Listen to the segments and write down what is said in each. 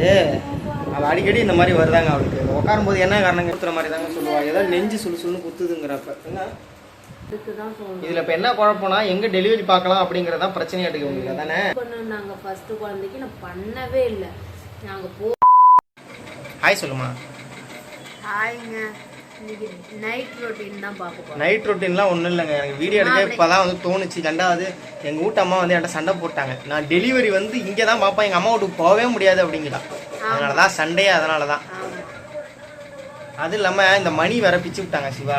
அது. அவள் அடிக்கடி இந்த மாதிரி வருதாங்க அவளுக்கு உட்காரும்போது என்ன காரணம் குத்துற மாதிரி தாங்க சொல்லுவா ஏதோ நெஞ்சு சுழு சுள்ளுன்னு குத்துதுங்கிறப்ப. என்ன? தான் இதில் இப்போ என்ன குழப்பம்னா எங்கே டெலிவரி பார்க்கலாம் அப்படிங்கிறதான் பிரச்சனையாட்டுக்கு உங்களுக்கு. தானே பண்ண நாங்க ஃபர்ஸ்ட் குழந்தைக்கு. நான் பண்ணவே இல்லை. நாங்க போ ஹாய் சொல்லுமா. ஹாய்ங்க நைட் ரொட்டீன்லாம் ஒன்றும் இல்லைங்க. எனக்கு வீடியோ எடுக்க இப்போ தான் வந்து தோணுச்சு. ரெண்டாவது எங்கள் வீட்டு அம்மா வந்து என்கிட்ட சண்டை போட்டாங்க. நான் டெலிவரி வந்து இங்கே தான் பார்ப்பேன். எங்கள் அம்மா வீட்டுக்கு போகவே முடியாது அப்படிங்கிறா. அதனால தான் சண்டையே அதனால தான் அது இல்லாமல் இந்த மணி வேற பிச்சு விட்டாங்க சிவா.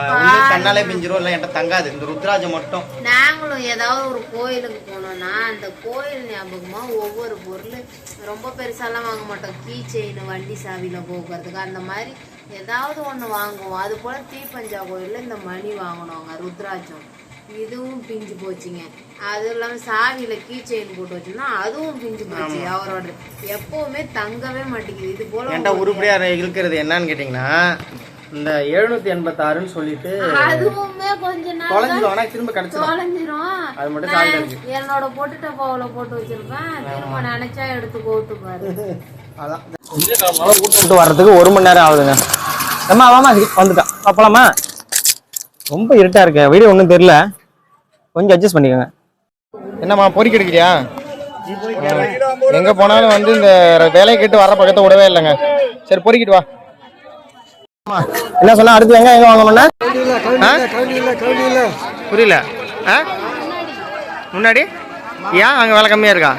கண்ணாலே பிஞ்சிரும் இல்லை என்கிட்ட தங்காது. இந்த ருத்ராஜம் மட்டும். நாங்களும் ஏதாவது ஒரு கோயிலுக்கு போனோம்னா அந்த கோயில் ஞாபகமா ஒவ்வொரு பொருள் ரொம்ப பெருசாலாம் வாங்க மாட்டோம். கீ செயின் வண்டி சாவியில் போக்குறதுக்கு அந்த மாதிரி ஏதாவது ஒன்று வாங்குவோம். அது போல தீப்பஞ்சா கோயிலில் இந்த மணி வாங்கினோங்க ருத்ராட்சம் இதுவும் பிஞ்சு போச்சுங்க. அது இல்லாமல் சாவியில் கீ செயின் போட்டு வச்சோம்னா அதுவும் பிஞ்சு போச்சு அவரோட எப்பவுமே தங்கவே மாட்டேங்குது. இது போல என்கிட்ட உருப்படியாக இருக்கிறது என்னன்னு கேட்டிங்கன்னா இந்த எழுநூத்தி எண்பத்தாறுன்னு சொல்லிட்டு அதுவுமே கொஞ்ச நாள் தொலைஞ்சிடும் ஆனால் திரும்ப கிடச்சிடும் தொலைஞ்சிரும். அது மட்டும் சாவி என்னோட பொட்டு டப்பாவுல போட்டு வச்சிருப்பேன். திரும்ப நினைச்சா எடுத்து போட்டு பாரு. அதான். விட்டு வர்றதுக்கு ஒரு மணி நேரம் ஆகுதுங்க. அம்மா வாமா வந்துட்டான். பார்ப்பலாமா ரொம்ப இருட்டா இருக்கு. வீடியோ ஒன்றும் தெரியல. கொஞ்சம் அட்ஜஸ்ட் பண்ணிக்கோங்க. என்னம்மா பொறிக்க எடுக்கிறியா? எங்க போனாலும் வந்து இந்த வேலையை கேட்டு வர பக்கத்தை விடவே இல்லைங்க. சரி பொறிக்கிட்டு வா. என்ன சொன்னா அடுத்து எங்க எங்க வாங்கணும்னா புரியல. முன்னாடி? ஏன் அங்க வேலை கம்மியா இருக்கா?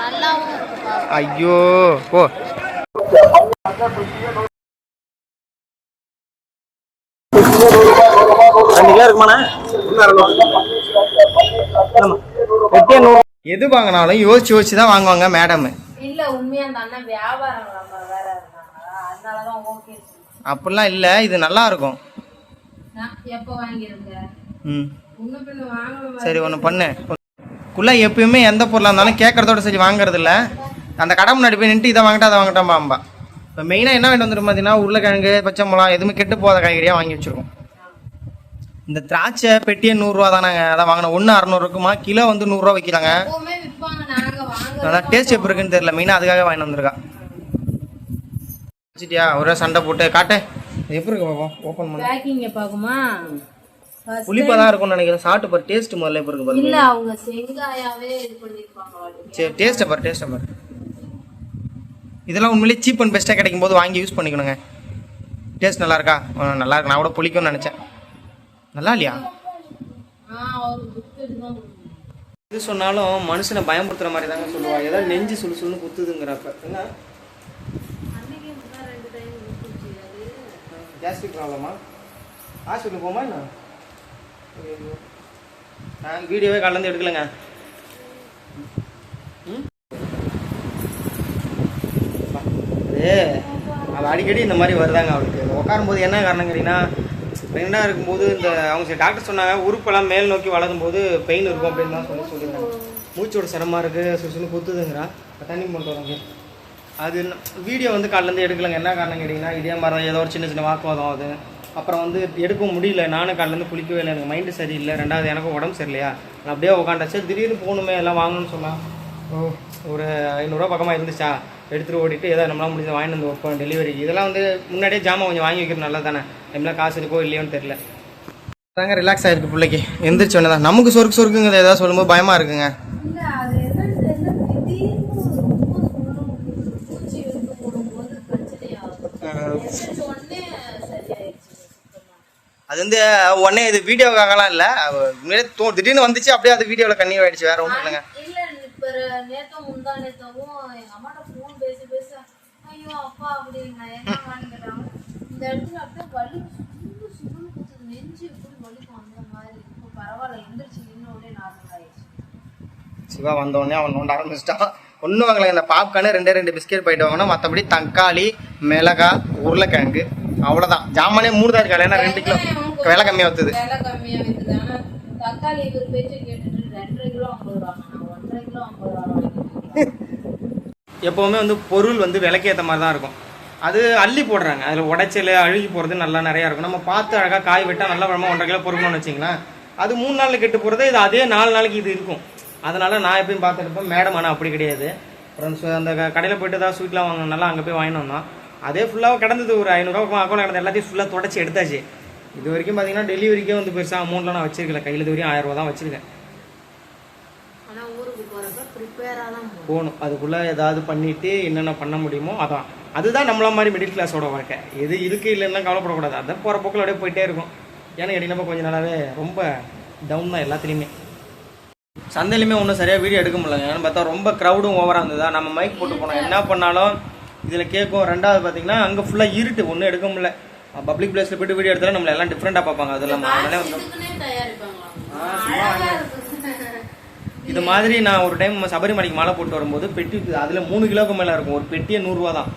நல்லாவும் இருக்குப்பா ஐயோ போ. ரெண்டு கிலோ இருக்குமாண்ணா எது வாங்கினாலும் யோசிச்சு யோசிச்சு தான் வாங்குவாங்க மேடம் இல்ல உண்மையா அந்த அண்ணன் வியாபாரம் நம்ம வேற இருந்தாங்களா அதனாலதான் ஓகே அப்படிலாம் இல்லை இது நல்லா இருக்கும். எப்ப ம். சரி ஒன்று பண்ணு. குள்ள எப்பயுமே எந்த பொருளாக இருந்தாலும் கேட்கறதோட சரி வாங்குறது இல்ல அந்த கடை முன்னாடி போய் நின்று இதை வாங்கிட்டா அதை வாங்கிட்டோம் பாம்பா இப்போ மெயினாக என்ன வேணும் வந்துடும் பார்த்தீங்கன்னா உருளைக்கிழங்கு பச்சை மிளகா எதுவுமே கெட்டு போகாத காய்கறியாக வாங்கி வச்சிருக்கோம். இந்த திராட்சை பெட்டியே நூறுரூவா தானாங்க. அதான் வாங்கின ஒன்று அறநூறுக்குமா? கிலோ வந்து நூறுரூவா வைக்கிறாங்க. நல்லா டேஸ்ட் எப்படி இருக்குன்னு தெரியல. மெயினாக அதுக்காக வாங்கி வந்திருக்கா. வச்சிட்டியா? ஒரே சண்டை போட்டு. காட்டு. எப்படி இருக்கு பாப்போம்? ஓப்பன் பண்ணு. பேக்கிங்க பாக்குமா புளிப்பாக தான் இருக்கும்னு நினைக்கிறேன். சாப்பிட்டு பாரு. டேஸ்ட் முதல்ல எப்படி இருக்கு பாரு இல்ல அவங்க செங்காயாவே இது பண்ணிருப்பாங்க சரி டேஸ்ட்டை பாரு டேஸ்ட்டை பாரு. இதெல்லாம் உண்மையிலேயே சீப் அண்ட் பெஸ்ட்டாக கிடைக்கும் போது வாங்கி யூஸ் பண்ணிக்கணுங்க. டேஸ்ட் நல்லா இருக்கா? நல்லா இருக்கு. நான் கூட புளிக்கும்னு நினச்சேன். நல்லா இல்லையா இது சொன்னாலும் மனுஷனை பயமுறுத்துற மாதிரி தாங்க சொல்லுவா. ஏதோ நெஞ்சு சுழு சுள்ளுன்னு குத்துதுங்கிறப்ப. என்ன? கேஸ்ட்ரிக் ப்ராப்ளமா ஹாஸ்பிட்டல் போமா என்ன. நான் வீடியோவே கலந்து எடுக்கலைங்க. ம்? பா, அது அடிக்கடி இந்த மாதிரி வருதாங்க அவளுக்கு. உட்காரும்போது என்ன காரணம் கேட்டிங்கன்னா ப்ரெக்னெண்டாக இருக்கும்போது இந்த அவங்க சரி டாக்டர் சொன்னாங்க உறுப்பெல்லாம் மேல் நோக்கி வளரும் போது பெயின் இருக்கும் அப்படின்னு தான் சொல்லி சொல்லியிருந்தாங்க. மூச்சோட சிரமமாக இருக்குது சுசுன்னு குத்துதுங்கிறா. தண்ணி கொண்டு வராங்க அது வீடியோ வந்து காலிலேருந்து எடுக்கலங்க. என்ன காரணம் கேட்டிங்கன்னா இதே மாதிரி ஏதோ ஒரு சின்ன சின்ன வாக்குவாதம் அது. அப்புறம் வந்து எடுக்க முடியல. நானும் காலிலேருந்து குளிக்கவே இல்லை. எனக்கு மைண்டு சரியில்லை. ரெண்டாவது எனக்கும் உடம்பு சரியில்லையா? நான் அப்படியே உட்காண்டாச்சு திடீர்னு போகணுமே எல்லாம் வாங்கணும்னு சொன்னான். ஓ ஒரு ஐநூறுரூவா பக்கமாக இருந்துச்சா? எடுத்துகிட்டு ஓடிட்டு ஏதோ நம்மளால் முடிஞ்ச வாங்கிட்டு வந்து ஒர்க் பண்ண டெலிவரி இதெல்லாம் வந்து முன்னாடியே ஜாமான் கொஞ்சம் வாங்கி வைக்கிறது நல்லது தானே டைமில் காசு இருக்கோ இல்லையோன்னு தெரியல. தாங்க ரிலாக்ஸ் ஆயிருக்கு பிள்ளைக்கு. எந்திரிச்சு தான். நமக்கு சொருக்கு சொருக்குங்கிறது ஏதாவது சொல்லும்போது பயமாக இருக்குங்க. அது வந்து உடனே இது வீடியோக்காகலாம் இல்லை. உண்மையிலே தோ திடீர்னு வந்துச்சு அப்படியே அது வீடியோவில் கண்ணீர் ஆயிடுச்சு. வேற ஒன்றும் இல்லைங்க. அப்படின்னா என்னமான்னு கேட்டாங்க இந்த இடத்துல அப்படியே வலி சுருண்டு சுருண்டு குத்துது நெஞ்சு எப்படி வலிக்கும் அந்த மாதிரி. இப்போ பரவாயில்ல எந்திரிச்சு நின்ன உடனே நார்மல் ஆயிடுச்சு. சிவா வந்தோடனே அவன் நோண்ட ஆரம்பிச்சிட்டான். ஒன்றும் வாங்கல. இந்த பாப்கார்னு ரெண்டே ரெண்டு பிஸ்கெட் போயிட்டு வாங்கினா மற்றபடி தக்காளி மிளகா உருளைக்கிழங்கு அவ்வளோதான் ஜாமானே மூணு தான் இருக்கு ஏன்னா ரெண்டு கிலோ விலை கம்மியாக விலை வித்துது தக்காளி இவர் பேச்சு கேட்டுட்டு ரெண்டரை கிலோ ஐம்பது ரூபா நான் ஒன்றரை கிலோ ஐம்பது ரூபா எப்போவுமே வந்து பொருள் வந்து விலைக்கேற்ற மாதிரி தான் இருக்கும். அது அள்ளி போடுறாங்க. அதில் உடைச்சல் அழுகி போகிறது நல்லா நிறையா இருக்கும். நம்ம பார்த்து அழகாக காய் வெட்டால் நல்லா பழமா ஒன்றரை கிலோ பொறுக்கணும்னு வச்சிங்களேன் அது மூணு நாளில் கெட்டு போகிறது இது அதே நாலு நாளைக்கு இது இருக்கும். அதனால் நான் எப்பயும் பார்த்துருப்பேன் மேடம் ஆனால் அப்படி கிடையாது. அப்புறம் சு- அந்த கடையில் போயிட்டு தான் ஸ்வீட்லாம் வாங்கினால அங்கே போய் வாங்கினோம்னா அதே ஃபுல்லாக கிடந்தது ஒரு ஐநூறுரூவா அக்கௌண்ட் கிடந்தது எல்லாத்தையும் ஃபுல்லாக தொடச்சி எடுத்தாச்சு. இது வரைக்கும் பார்த்தீங்கன்னா டெலிவரிக்கே வந்து பெருசாக அமௌண்ட்லாம் நான் வச்சிருக்கல. கையில் இது வரையும் ஆயிரம் ரூபா தான் வச்சிருக்கேன் ஆனா ஊருக்கு போறப்ப ப்ரிப்பேரா தான் போகணும். அதுக்குள்ளே ஏதாவது பண்ணிட்டு என்னென்ன பண்ண முடியுமோ அதான். அதுதான் நம்மள மாதிரி மிடில் கிளாஸோட வாழ்க்கை. எது இருக்கு இல்லைன்னா கவலைப்படக்கூடாது. அதான் போகிற போக்கில் அப்படியே போயிட்டே இருக்கும். ஏன்னா கேட்டிங்கன்னா கொஞ்ச நாளாவே ரொம்ப டவுன் தான் எல்லாத்துலேயுமே. சந்தையிலுமே ஒன்றும் சரியாக வீடியோ எடுக்க முடியல. ஏன்னு பார்த்தா ரொம்ப க்ரௌடும் ஓவராக இருந்ததா? நம்ம மைக் போட்டு போனோம். என்ன பண்ணாலும் இதில் கேட்கும் ரெண்டாவது பார்த்தீங்கன்னா அங்கே ஃபுல்லாக இருட்டு. ஒன்றும் எடுக்க முடியல. பப்ளிக் பிளேஸில் போயிட்டு வீடியோ எடுத்தாலும் நம்மள எல்லாம் டிஃப்ரெண்ட்டாக பார்ப்பாங்க. அது இல்லாமல் அதனால வந்து இது மாதிரி நான் ஒரு டைம் சபரிமலைக்கு மாலை போட்டு வரும்போது பெட்டி அதில் மூணு கிலோக்கு மேலே இருக்கும். ஒரு பெட்டியே நூறுரூவா தான்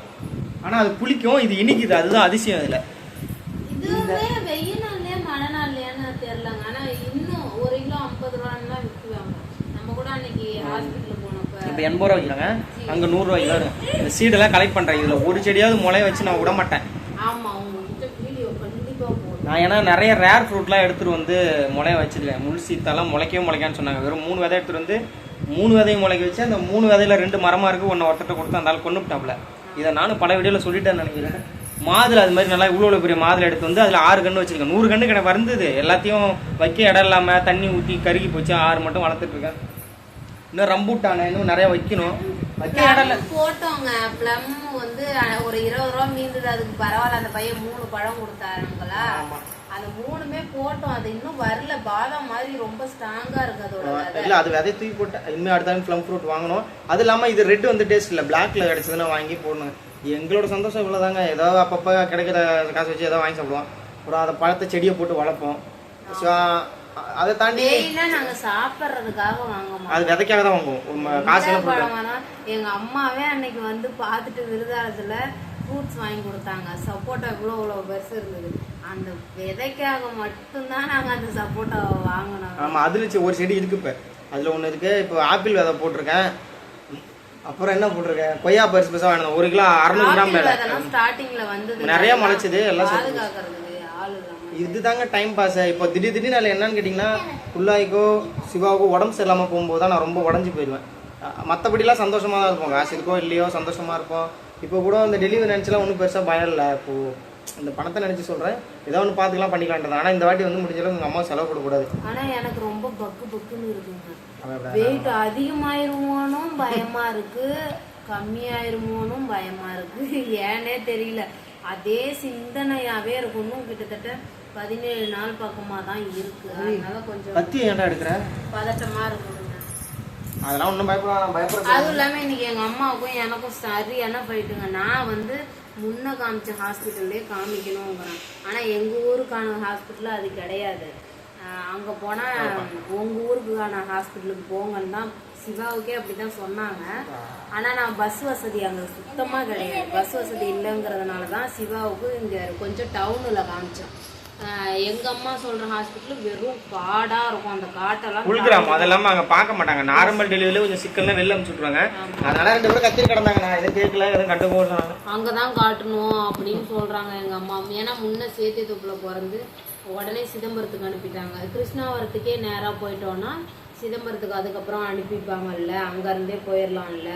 ஆனால் அது புளிக்கும் இது இனிக்குது அதுதான் அதிசயம் இதில். இப்போ எண்பது ரூபா வைக்கிறாங்க அங்கே நூறுரூவா இருக்கும் இந்த சீடெல்லாம் கலெக்ட் பண்ணுறேன் இதில் ஒரு செடியாவது முளைய வச்சு நான் விட மாட்டேன். நான் ஏன்னா நிறைய ரேர் ஃப்ரூட்லாம் எடுத்துகிட்டு வந்து முளைய வச்சிருக்கேன் முள் சீத்தாலாம் முளைக்கவே முளைக்கான்னு சொன்னாங்க. வெறும் மூணு விதை எடுத்துகிட்டு வந்து மூணு விதையும் முளைக்க வச்சு அந்த மூணு விதையில ரெண்டு மரமாக இருக்குது ஒன்று ஒருத்தட்ட கொடுத்து அந்த ஆள் கொண்டு விட்டாப்புல இதை நானும் பல வீடியோவில் சொல்லிட்டேன் நினைக்கிறேன். மாதுளை அது மாதிரி நல்லா இவ்வளோ இவ்வளோ பெரிய மாதுளை எடுத்து வந்து அதில் ஆறு கன்று வச்சுருக்கேன். நூறு கன்று கிட்ட வந்தது எல்லாத்தையும் வைக்க இடம் இல்லாமல் தண்ணி ஊற்றி கருகி போச்சு. ஆறு மட்டும் வளர்த்துட்ருக்கேன் இன்னும் ரம்பூட்டானே இன்னும் நிறையா வைக்கணும். போட்டோங்க. ப்ளம் வந்து ஒரு இருபது ரூபா மீந்தது. அதுக்கு பரவாயில்ல. அந்த பையன் மூணு பழம் கொடுத்தாருங்களா? அந்த மூணுமே போட்டோம். அது இன்னும் வரல. பாதாம் மாதிரி ரொம்ப ஸ்ட்ராங்கா இருக்கு அதோட. இல்லை அது விதை தூக்கி போட்டு இனிமேல் அடுத்த டைம் ஃப்ளம் ஃப்ரூட் வாங்கணும். அது இல்லாமல் இது ரெட் வந்து டேஸ்ட் இல்லை. பிளாக்ல கிடைச்சதுன்னா வாங்கி போடணும். எங்களோட சந்தோஷம் இவ்வளோதாங்க ஏதோ அப்பப்போ கிடைக்கிற காசு வச்சு ஏதோ வாங்கி சாப்பிடுவோம். அப்புறம் அதை பழத்தை செடியை போட்டு வளர்ப்போம். ஸோ அதை தாண்டி நாங்க சாப்பிடுறதுக்காக வாங்க மாட்டோம் அது விதைக்காக தான் வாங்குவோம். காசு எங்க அம்மாவே அன்னைக்கு வந்து பார்த்துட்டு விருதாளத்துல ஃப்ரூட்ஸ் வாங்கி கொடுத்தாங்க. சப்போட்டா இவ்வளோ இவ்வளோ பெருசு இருந்தது. அந்த விதைக்காக மட்டும்தான் நாங்க அந்த சப்போட்டாவை வாங்கினோம். ஆமாம் அதில் ஒரு செடி இருக்கு இப்போ. அதில் ஒன்று இருக்கு. இப்போ ஆப்பிள் விதை போட்டிருக்கேன். அப்புறம் என்ன போட்டிருக்கேன்? கொய்யா பரிசு பெருசாக வேணும் ஒரு கிலோ அறநூறு கிராம் மேலே ஸ்டார்டிங்ல வந்து நிறைய முளைச்சது. எல்லாம் செத்து போச்சு. பாதுகாக்கிறதுக்கு ஆள் இல்லாம இதுதாங்க டைம் பாஸ் இப்போ திடீர் திடீர்னு அதில் என்னன்னு கேட்டிங்கன்னா குள்ளாய்க்கோ சிவாவுக்கோ உடம்பு சரியில்லாமல் போகும்போது தான் நான் ரொம்ப உடஞ்சி போயிடுவேன். மற்றபடிலாம் சந்தோஷமாக தான் இருப்போம். காசு இருக்கோ இல்லையோ சந்தோஷமாக இருப்போம். இப்போ கூட அந்த டெலிவரி நினச்சலாம் ஒன்றும் பெருசாக பயம் இல்லை. இப்போது இந்த பணத்தை நினச்சி சொல்கிறேன் ஏதோ ஒன்று பார்த்துக்கலாம் பண்ணிக்கலான்றது ஆனால் இந்த வாட்டி வந்து முடிஞ்ச அளவுக்கு உங்கள் அம்மா செலவு கொடுக்கக்கூடாது ஆனா எனக்கு ரொம்ப பக்கு பக்குன்னு இருக்குங்க வெயிட் அதிகமாயிருமோனும் பயமா இருக்கு. கம்மியாயிருமோனும் பயமா இருக்கு. ஏனே தெரியல. அதே சிந்தனையாவே இருக்கணும் கிட்டத்தட்ட பதினேழு நாள் பக்கமா தான் இருக்கு அதனால கொஞ்சம் கத்தி ஏன்டா எடுக்கிற? பதட்டமா இருக்குதுங்க அதெல்லாம் ஒன்றும் பயப்பட பயப்பட அதுவும் இல்லாம இன்னைக்கு எங்க அம்மாவுக்கும் எனக்கும் சரியான போயிட்டுங்க நான் வந்து முன்ன காமிச்ச ஹாஸ்பிட்டல்லே காமிக்கணுங்கிறேன் ஆனா எங்க ஊருக்கான ஹாஸ்பிட்டல் அது கிடையாது. அங்க போனா உங்க ஊருக்கான ஹாஸ்பிட்டலுக்கு போங்கன்னு தான் சிவாவுக்கே அப்படிதான் சொன்னாங்க. ஆனா நான் பஸ் வசதி அங்க சுத்தமா கிடையாது. பஸ் வசதி இல்லைங்கிறதுனால தான் சிவாவுக்கு இங்க கொஞ்சம் டவுன்ல காமிச்சோம் ஆஹ் எங்க அம்மா சொல்ற ஹாஸ்பிட்டல் வெறும் காடா இருக்கும். அந்த காட்டெல்லாம் உள்கிராமம் அது இல்லாமல் அங்கே பார்க்க மாட்டாங்க. நார்மல் டெலிவரியில் கொஞ்சம் சிக்கல்லாம் வெளில அனுப்பிச்சு விட்ருவாங்க அதனால ரெண்டு பேரும் கத்தி கிடந்தாங்க. நான் எதுவும் கேட்கல எதுவும் கண்டுக்க சொன்னாங்க அங்கதான் காட்டணும் அப்படின்னு சொல்றாங்க எங்க அம்மா ஏன்னா முன்ன சேத்தி தொப்புல பிறந்து உடனே சிதம்பரத்துக்கு அனுப்பிட்டாங்க. கிருஷ்ணாவரத்துக்கே நேரா போயிட்டோம்னா சிதம்பரத்துக்கு அதுக்கப்புறம் அனுப்பிப்பாங்கல்ல. அங்க இருந்தே போயிடலாம்ல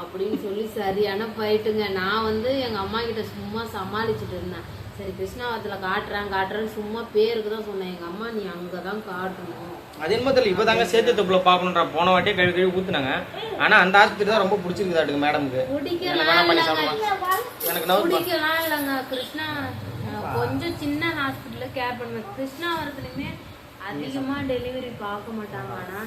அப்படின்னு சொல்லி சரியான போயிட்டுங்க. நான் வந்து எங்க அம்மா கிட்ட சும்மா சமாளிச்சுட்டு இருந்தேன். சரி கிருஷ்ணாவரத்துல காட்டுறேன் காட்டுறேன்னு சும்மா பேருக்கு தான் சொன்னேன். எங்க அம்மா நீ அங்கதான் காட்டணும். அது என்ன தெரியல இப்போ தாங்க சேத்து தொப்புல பார்க்கணுன்ற போன வாட்டியே கழுவி கழுவி ஊத்துனாங்க. ஆனால் அந்த ஆஸ்பத்திரி தான் ரொம்ப பிடிச்சிருக்குதாட்டுக்கு மேடமுக்கு. பிடிக்கலாம் எனக்கு பிடிக்கலாம் இல்லைங்க. கிருஷ்ணா. கொஞ்சம் சின்ன ஹாஸ்பிட்டல்ல கேர் பண்ணுவேன் கிருஷ்ணாவரத்துலையுமே அதிகமா டெலிவரி பார்க்க மாட்டாங்க. ஆனா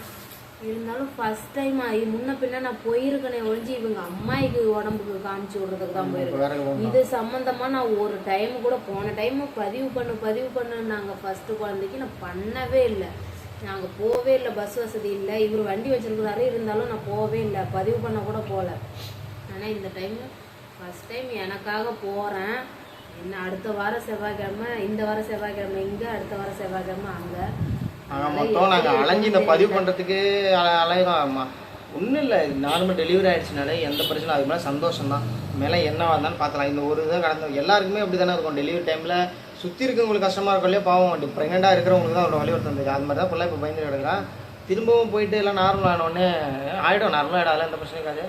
இருந்தாலும் ஃபர்ஸ்ட் டைம் ஆகி முன்ன பின்ன நான் போயிருக்கேனே ஒழிஞ்சு இவங்க அம்மாய்க்கு உடம்புக்கு காமிச்சு விடுறதுக்கு தான் போயிருக்கேன். இது சம்பந்தமா நான் ஒரு டைம் கூட போன டைம் பதிவு பண்ணு பதிவு பண்ணுனாங்க ஃபர்ஸ்ட் குழந்தைக்கு. நான் பண்ணவே இல்லை. நாங்க போவே இல்லை பஸ் வசதி இல்லை. இவர் வண்டி வச்சிருக்கிறாரு இருந்தாலும் நான் போவே இல்லை. பதிவு பண்ண கூட போகல ஆனா இந்த டைம் ஃபர்ஸ்ட் டைம் எனக்காக போறேன். என்ன அடுத்த வாரம் செவ்வாய்க்கிழமை இந்த வாரம் செவ்வாய்க்கிழமை இங்க அடுத்த வாரம் செவ்வாய்க்கிழமை அங்க. நாங்கள் மொத்தம் நாங்கள் அலைஞ்சு இந்த பதிவு பண்ணுறதுக்கு அலையோம் ஒன்றும் இல்லை நார்மல் டெலிவரி ஆகிடுச்சினாலே எந்த பிரச்சனை அதுக்கு மேலே சந்தோஷம் தான் மேலே என்ன வந்தாலும் பார்த்துலாம் இந்த ஒரு இதாக கடந்த எல்லாருக்குமே அப்படி தானே இருக்கும் டெலிவரி டைமில் சுற்றி இருக்கவங்களுக்கு கஷ்டமாக இருக்கும் இல்லையா? பாவம் ப்ரெக்னெண்ட்டாக இருக்கிறவங்களுக்கு தான் அவ்வளோ வழி இருந்துச்சு அது மாதிரி தான் ஃபுல்லாக இப்போ பயந்து கிடக்குறான். திரும்பவும் போயிட்டு எல்லாம் நார்மல் ஆனோடனே ஆகிடும் நார்மலாக ஆகிடும் அதெல்லாம் எந்த பிரச்சனையும் இருக்காது.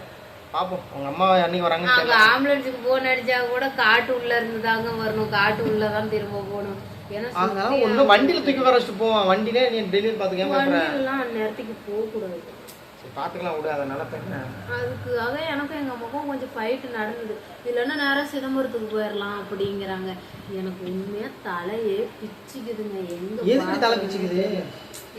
பார்ப்போம் உங்க அம்மா அன்னைக்கு வராங்கன்னு அங்க தெரியல. ஆம்புலன்ஸுக்கு போன் அடிச்சா கூட காட்டு உள்ள இருந்து தாங்க வரணும். காட்டு உள்ளதான் திரும்ப போகணும். ஏன்னா அதனால ஒன்றும் வண்டியில தூக்கி வர வச்சுட்டு போவான் வண்டியிலே நீ டெலிவரி பார்த்துக்கேன் வண்டியெல்லாம் அந்நேரத்துக்கு போக கூடாது பார்த்துக்கலாம் விடு அதனால என்ன அதுக்காக எனக்கும் எங்க அம்மாக்கும் கொஞ்சம் ஃபைட்டு நடந்தது. இல்லைன்னா நேரம் சிதம்பரத்துக்கு போயிடலாம் அப்படிங்கிறாங்க. எனக்கு உண்மையா தலையே பிச்சுக்குதுங்க. எங்க எதுக்கு தலை பிச்சுக்குது?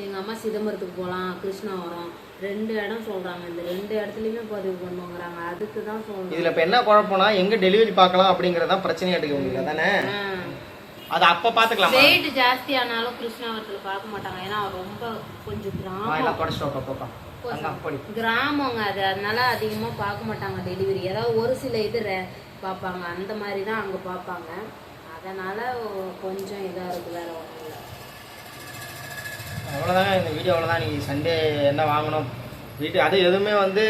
எங்க அம்மா சிதம்பரத்துக்கு போகலாம் கிருஷ்ணாவரம் ரெண்டு இடம் சொல்றாங்க. இந்த ரெண்டு இடத்துலயுமே பதிவு பண்ணுங்கிறாங்க. அதுக்கு தான் சொல்றேன். இதுல இப்ப என்ன குழப்பம்னா எங்க டெலிவரி பார்க்கலாம் அப்படிங்கறதான் பிரச்சனையா இருக்கு உங்களுக்கு. தானே அது அப்ப பாத்துக்கலாம் வெயிட் ஜாஸ்தி ஆனாலும் கிருஷ்ணாவரத்துல பார்க்க மாட்டாங்க. ஏன்னா ரொம்ப கொஞ்சம் கிராமம். வாயெல்லாம் தொடச்சிட்டு பாப்பா அங்க அப்படி கிராமங்க அது. அதனால அதிகமா பார்க்க மாட்டாங்க டெலிவரி ஏதாவது ஒரு சில இது பார்ப்பாங்க. அந்த மாதிரி தான் அங்க பார்ப்பாங்க. அதனால கொஞ்சம் இதா இருக்கு வேற ஒன்றும் இல்லை. அவ்வளோதாங்க இந்த வீடியோ அவ்வளோதான் நீ சண்டே என்ன வாங்கணும்? வீட்டு அது எதுவுமே வந்து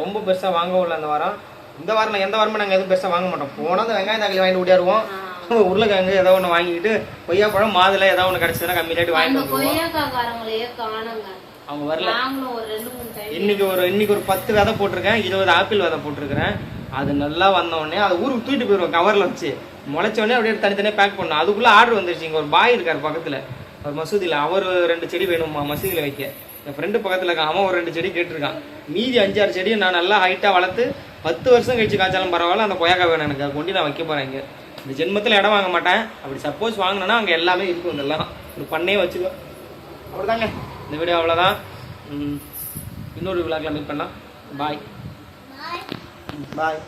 ரொம்ப பெருசாக வாங்கவும் இல்லை இந்த வாரம். இந்த வாரம் எந்த வாரமும் நாங்கள் எதுவும் பெருசாக வாங்க மாட்டோம். போனால் அந்த வெங்காயம் தக்காளி வாங்கிட்டு ஓடியாருவோம் உருளைக்கிழங்கு ஏதோ ஒன்று வாங்கிட்டு கொய்யாப்பழம் மாதுளை ஏதோ ஒன்று கிடச்சதுன்னா கம்மி ரேட்டு அந்த வாங்கிட்டு கொய்யாக்காரங்களையே காணுங்க. அவங்க வரல. இன்னைக்கு ஒரு இன்னைக்கு ஒரு பத்து விதை போட்டிருக்கேன் இருபது ஆப்பிள் விதை போட்டிருக்கிறேன் அது நல்லா வந்த உடனே அதை ஊருக்கு தூக்கிட்டு போயிடுவோம் கவரில் வச்சு. முளைச்ச உடனே அப்படியே தனித்தனியாக பேக் பண்ணணும் அதுக்குள்ளே ஆர்டர் வந்துருச்சு. இங்கே ஒரு பாய் இருக்கார் பக்கத்தில். ஒரு மசூதியில் அவர் ரெண்டு செடி வேணுமா மசூதியில் வைக்க. என் ஃப்ரெண்டு பக்கத்தில் இருக்கான். அவன் ஒரு ரெண்டு செடி கேட்டிருக்கான். மீதி அஞ்சாறு செடியை நான் நல்லா ஹைட்டாக வளர்த்து பத்து வருஷம் கழிச்சு காய்ச்சாலும் பரவாயில்ல அந்த கொய்யாக்காய் வேணும் எனக்கு. அதை கொண்டு நான் வைக்க போகிறேன் இங்கே. இந்த ஜென்மத்தில் இடம் வாங்க மாட்டேன். அப்படி சப்போஸ் வாங்கினேன்னா அங்கே எல்லாமே இருக்கும் இதெல்லாம். ஒரு பண்ணையே வச்சுக்கோ. அவ்வளோதாங்க இந்த வீடியோ அவ்வளோதான் இன்னொரு விழாக்கில் மீட் பண்ணலாம். பாய் பாய்